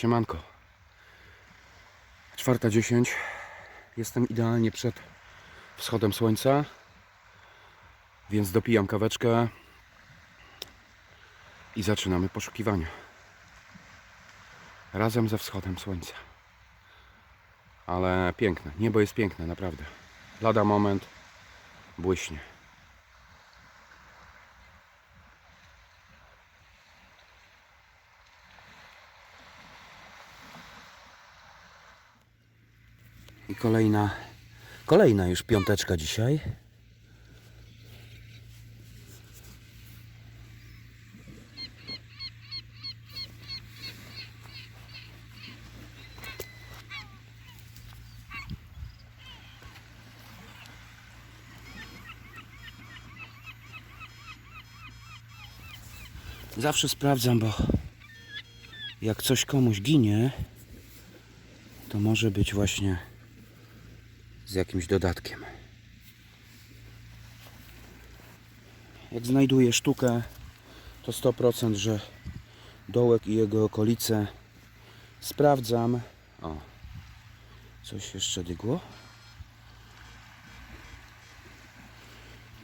Siemanko. 4.10. Jestem idealnie przed wschodem słońca, więc dopijam kaweczkę i zaczynamy poszukiwania. Razem ze wschodem słońca. Ale piękne. Niebo jest piękne, naprawdę. Lada moment błyśnie. I kolejna, kolejna już piąteczka dzisiaj. Zawsze sprawdzam, bo jak coś komuś ginie, to może być właśnie z jakimś dodatkiem. Jak znajduję sztukę, to 100% że dołek i jego okolice sprawdzam. O, coś jeszcze dygło?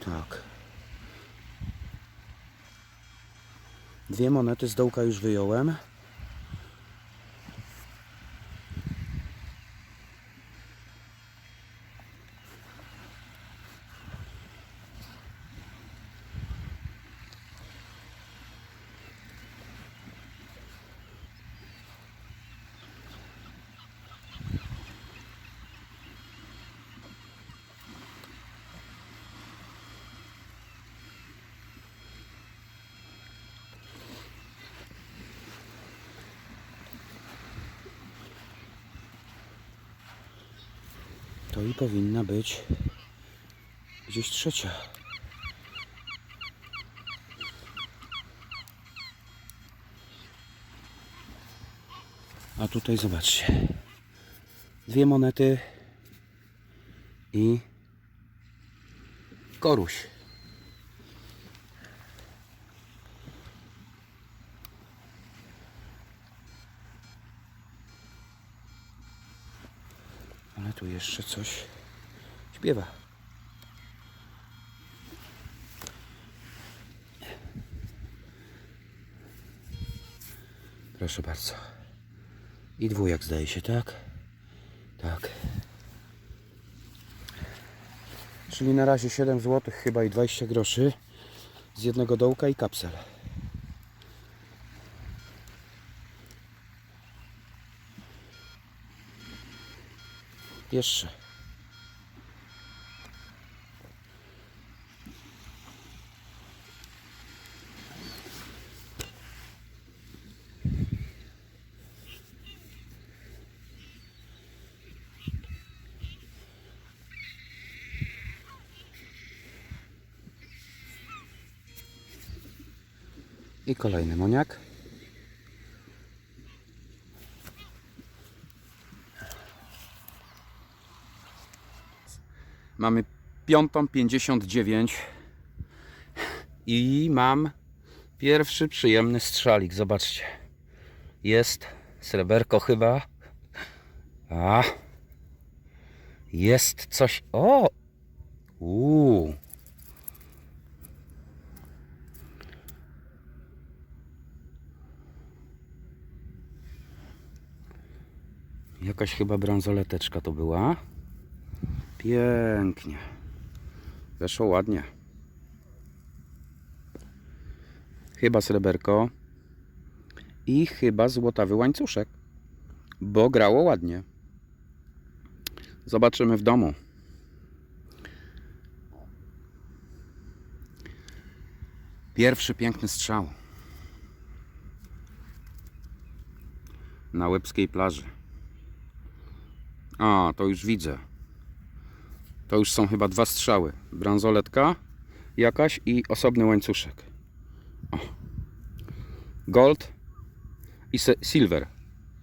Tak. Dwie monety z dołka już wyjąłem. To i powinna być gdzieś trzecia. A tutaj zobaczcie. Dwie monety i koruś. Ale tu jeszcze coś śpiewa. Proszę bardzo. I dwójak zdaje się, tak? Tak. Czyli na razie 7 zł chyba i 20 groszy z jednego dołka i kapsel. Jeszcze. I kolejny moniak. Mamy piątą 59 i mam pierwszy przyjemny strzalik. Zobaczcie. Jest sreberko chyba. A. Jest coś. O! Uuu. Jakaś chyba bransoleteczka to była. Pięknie. Weszło ładnie. Chyba sreberko. I chyba złotawy łańcuszek. Bo grało ładnie. Zobaczymy w domu. Pierwszy piękny strzał. Na łebskiej plaży. A, to już widzę. To już są chyba dwa strzały. Bransoletka jakaś i osobny łańcuszek. O. Gold i silver.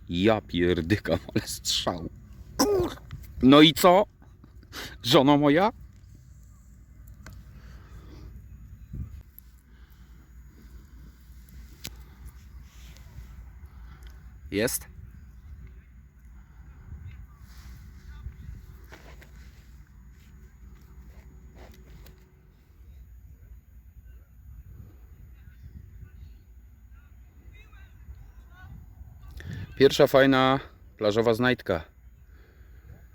Ja pierdykam, ale strzał. Kur... No i co? Żono moja? Jest? Pierwsza fajna plażowa znajdka.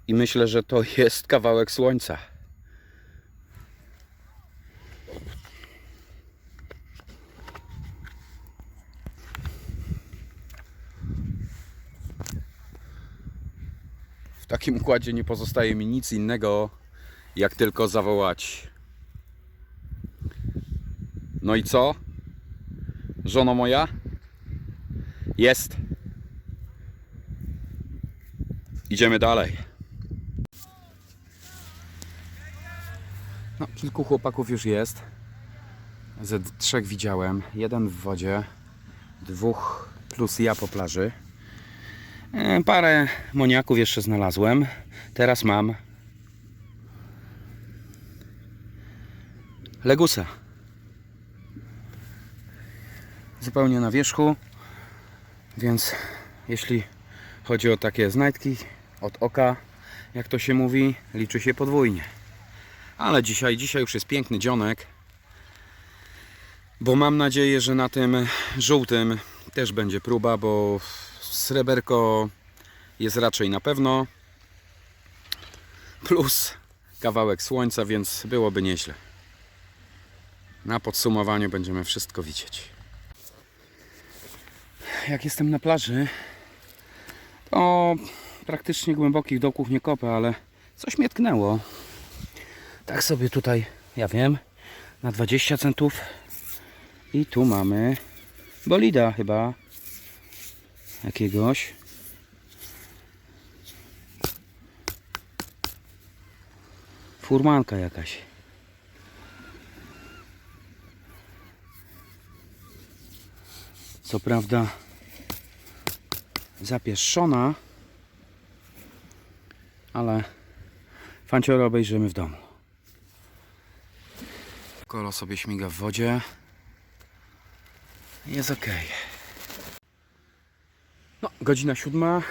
I myślę, że to jest kawałek słońca. W takim układzie nie pozostaje mi nic innego, jak tylko zawołać. No i co? Żono moja? Jest. Idziemy dalej. No, kilku chłopaków już jest. Ze trzech widziałem. Jeden w wodzie, dwóch plus ja po plaży. E, Parę moniaków jeszcze znalazłem. Teraz mam legusa. Zupełnie na wierzchu. Więc jeśli chodzi o takie znajdki od oka, jak to się mówi, liczy się podwójnie. Ale dzisiaj, dzisiaj już jest piękny dzionek. Bo mam nadzieję, że na tym żółtym też będzie próba, bo sreberko jest raczej na pewno. Plus kawałek słońca, więc byłoby nieźle. Na podsumowaniu będziemy wszystko widzieć. Jak jestem na plaży, to praktycznie głębokich dołków nie kopę, ale coś mnie tknęło. Tak sobie tutaj, ja wiem, na 20 centów. I tu mamy bolida chyba jakiegoś. Furmanka jakaś. Co prawda zapieszczona, ale fanciora obejrzymy w domu. Kolo sobie śmiga w wodzie. Jest ok. No, godzina siódma.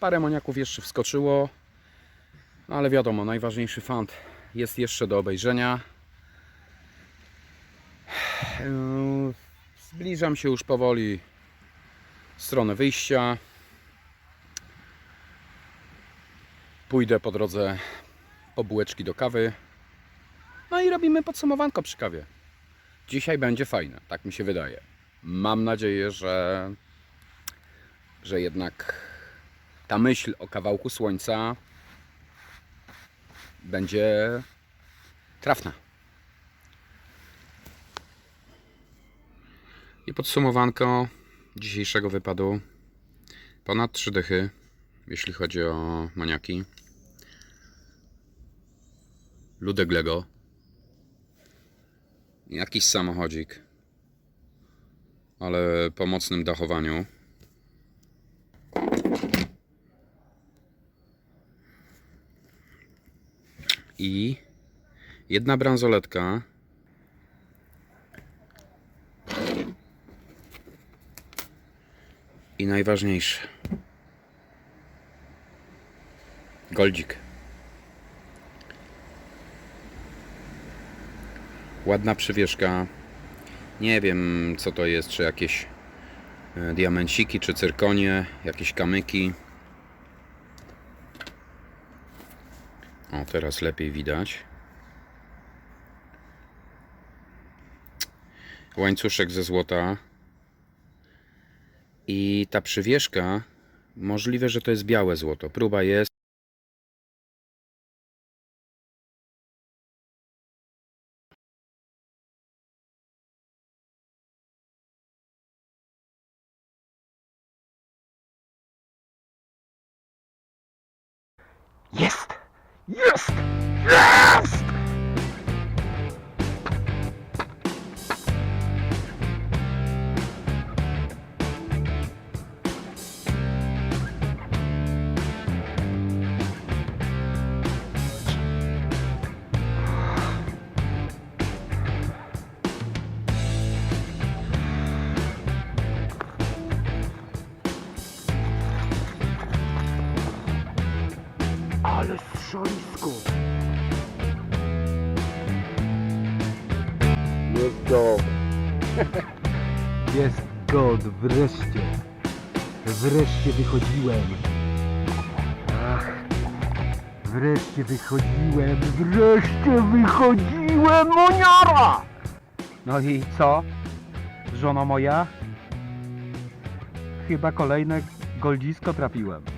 Parę moniaków jeszcze wskoczyło. No, ale wiadomo, najważniejszy fant jest jeszcze do obejrzenia. Eee, Zbliżam się już powoli w stronę wyjścia. Pójdę po drodze po bułeczki do kawy. No i robimy podsumowanko przy kawie. Dzisiaj będzie fajne, tak mi się wydaje. Mam nadzieję, że, że jednak ta myśl o kawałku słońca będzie trafna. I podsumowanko dzisiejszego wypadu. Ponad trzy dychy, jeśli chodzi o maniaki. Ludek Lego. Jakiś samochodzik. Ale po mocnym dachowaniu. I jedna bransoletka. I najważniejsze. Goldzik. Ładna przywieszka. Nie wiem co to jest, czy jakieś e, diamenciki, czy cyrkonie, jakieś kamyki. O, teraz lepiej widać. Łańcuszek ze złota. I ta przywieszka, możliwe, że to jest białe złoto. Próba jest. Jest! Jest! Jest! Strzelisko! Jest go. Jest god, wreszcie. Wreszcie wychodziłem. Ach, wreszcie wychodziłem, wreszcie wychodziłem, moniara! No i co? Żono moja? Chyba kolejne goldzisko trafiłem.